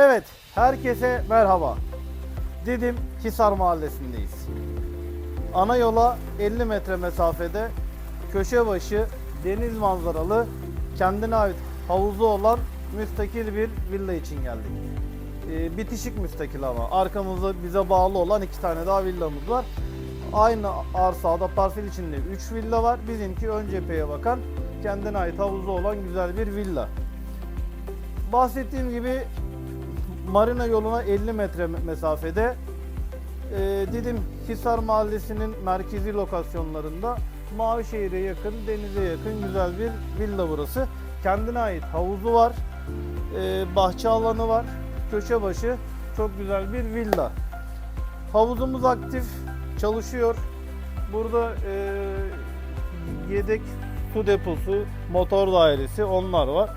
Evet, herkese merhaba. Didim Hisar Mahallesi'ndeyiz. Ana yola 50 metre mesafede köşe başı deniz manzaralı kendine ait havuzu olan müstakil bir villa için geldik. Ee, bitişik müstakil ama arkamızda bize bağlı olan iki tane daha villamız var. Aynı arsada parsel içinde 3 villa var. Bizimki ön cepheye bakan kendine ait havuzu olan güzel bir villa. Bahsettiğim gibi Marina yoluna 50 metre mesafede e, Didim Hisar Mahallesi'nin merkezi lokasyonlarında Mavişehir'e yakın, denize yakın güzel bir villa burası. Kendine ait havuzu var, e, bahçe alanı var, köşe başı çok güzel bir villa. Havuzumuz aktif, çalışıyor. Burada e, yedek su deposu, motor dairesi onlar var.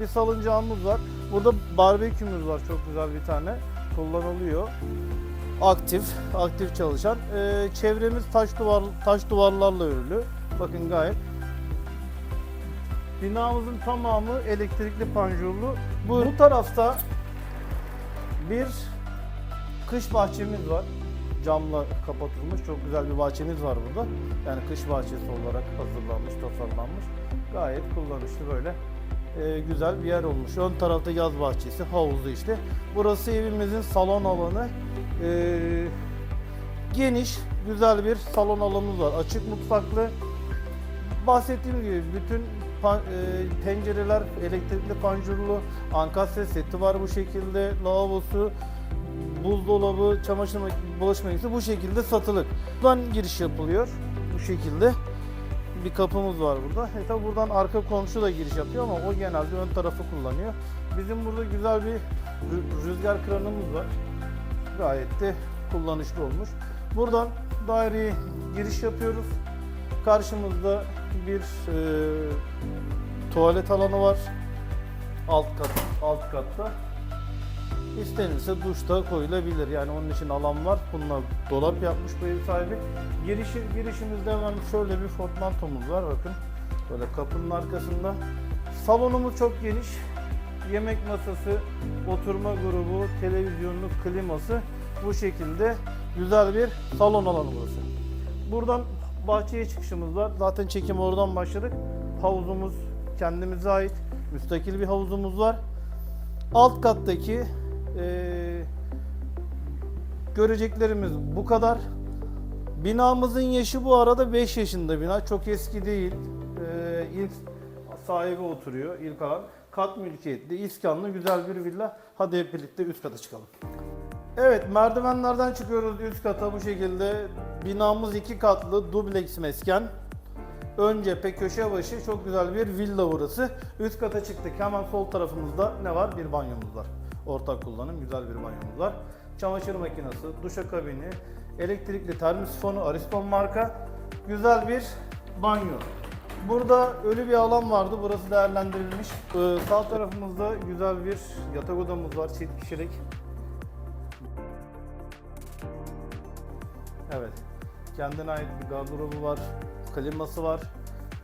Bir salıncağımız var. Burada barbekümüz var çok güzel bir tane. Kullanılıyor. Aktif, aktif çalışan. Ee, çevremiz taş duvar taş duvarlarla örülü. Bakın gayet. Binamızın tamamı elektrikli panjurlu. Bu, bu tarafta bir kış bahçemiz var. Camla kapatılmış çok güzel bir bahçemiz var burada. Yani kış bahçesi olarak hazırlanmış, tasarlanmış. Gayet kullanışlı böyle e, güzel bir yer olmuş. Ön tarafta yaz bahçesi, havuzu işte. Burası evimizin salon alanı. E, geniş, güzel bir salon alanımız var. Açık mutfaklı. Bahsettiğim gibi bütün pan- e, pencereler elektrikli panjurlu. Ankastre seti var bu şekilde. Lavabosu, buzdolabı, çamaşır makinesi, bulaşık bu şekilde satılık. Buradan giriş yapılıyor bu şekilde bir kapımız var burada. E tabi buradan arka komşu da giriş yapıyor ama o genelde ön tarafı kullanıyor. Bizim burada güzel bir rü- rüzgar kranımız var. Gayet de kullanışlı olmuş. Buradan daireye giriş yapıyoruz. Karşımızda bir e, tuvalet alanı var. Alt kat, alt katta. İstenirse duşta koyulabilir. Yani onun için alan var. Bununla dolap yapmış bu ev sahibi. Girişi, girişimizde hemen şöyle bir portmantomuz var bakın. Böyle kapının arkasında. Salonumuz çok geniş. Yemek masası, oturma grubu, televizyonlu, kliması bu şekilde güzel bir salon alanı burası. Buradan bahçeye çıkışımız var. Zaten çekim oradan başladık. Havuzumuz kendimize ait. Müstakil bir havuzumuz var. Alt kattaki eee, göreceklerimiz bu kadar. Binamızın yaşı bu arada 5 yaşında bina. Çok eski değil. Ee, ilk sahibi oturuyor. ilk alan. Kat mülkiyetli, iskanlı güzel bir villa. Hadi hep birlikte üst kata çıkalım. Evet merdivenlerden çıkıyoruz üst kata bu şekilde. Binamız iki katlı dubleks mesken. Ön cephe köşe başı çok güzel bir villa burası. Üst kata çıktık. Hemen sol tarafımızda ne var? Bir banyomuz var. Ortak kullanım güzel bir banyomuz var. Çamaşır makinesi, duşakabini, elektrikli termosifonu, Ariston marka güzel bir banyo. Burada ölü bir alan vardı. Burası değerlendirilmiş. Ee, sağ tarafımızda güzel bir yatak odamız var. Çift kişilik. Evet. Kendine ait bir gardırobu var. Kliması var.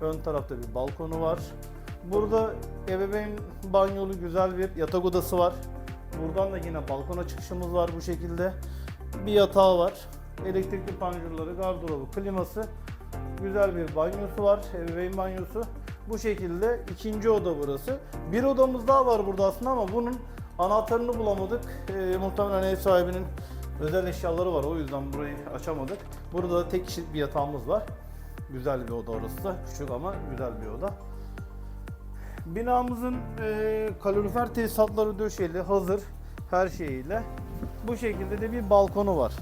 Ön tarafta bir balkonu var. Burada ebeveyn banyolu güzel bir yatak odası var. Buradan da yine balkona çıkışımız var bu şekilde. Bir yatağı var. Elektrikli panjurları, gardırobu, kliması. Güzel bir banyosu var. Ebeveyn banyosu. Bu şekilde ikinci oda burası. Bir odamız daha var burada aslında ama bunun anahtarını bulamadık. Ee, muhtemelen ev sahibinin özel eşyaları var. O yüzden burayı açamadık. Burada da tek kişilik bir yatağımız var. Güzel bir oda orası da. Küçük ama güzel bir oda. Binamızın e, kalorifer tesisatları döşeli, hazır her şeyiyle. Bu şekilde de bir balkonu var.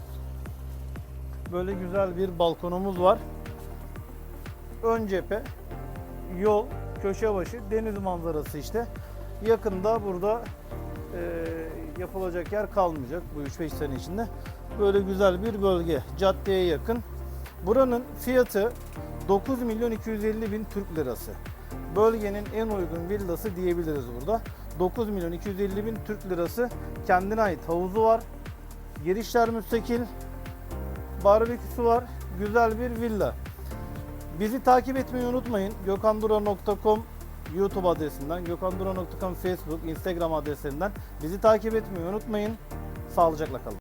Böyle güzel bir balkonumuz var. Ön cephe, yol, köşe başı, deniz manzarası işte. Yakında burada e, yapılacak yer kalmayacak bu 3-5 sene içinde. Böyle güzel bir bölge, caddeye yakın. Buranın fiyatı 9 milyon 250 bin Türk lirası. Bölgenin en uygun villası diyebiliriz burada. 9 milyon 250 bin Türk lirası kendine ait havuzu var. Girişler müstakil. Barbeküsü var. Güzel bir villa. Bizi takip etmeyi unutmayın. gökandura.com YouTube adresinden, gökhanduro.com Facebook, Instagram adreslerinden bizi takip etmeyi unutmayın. Sağlıcakla kalın.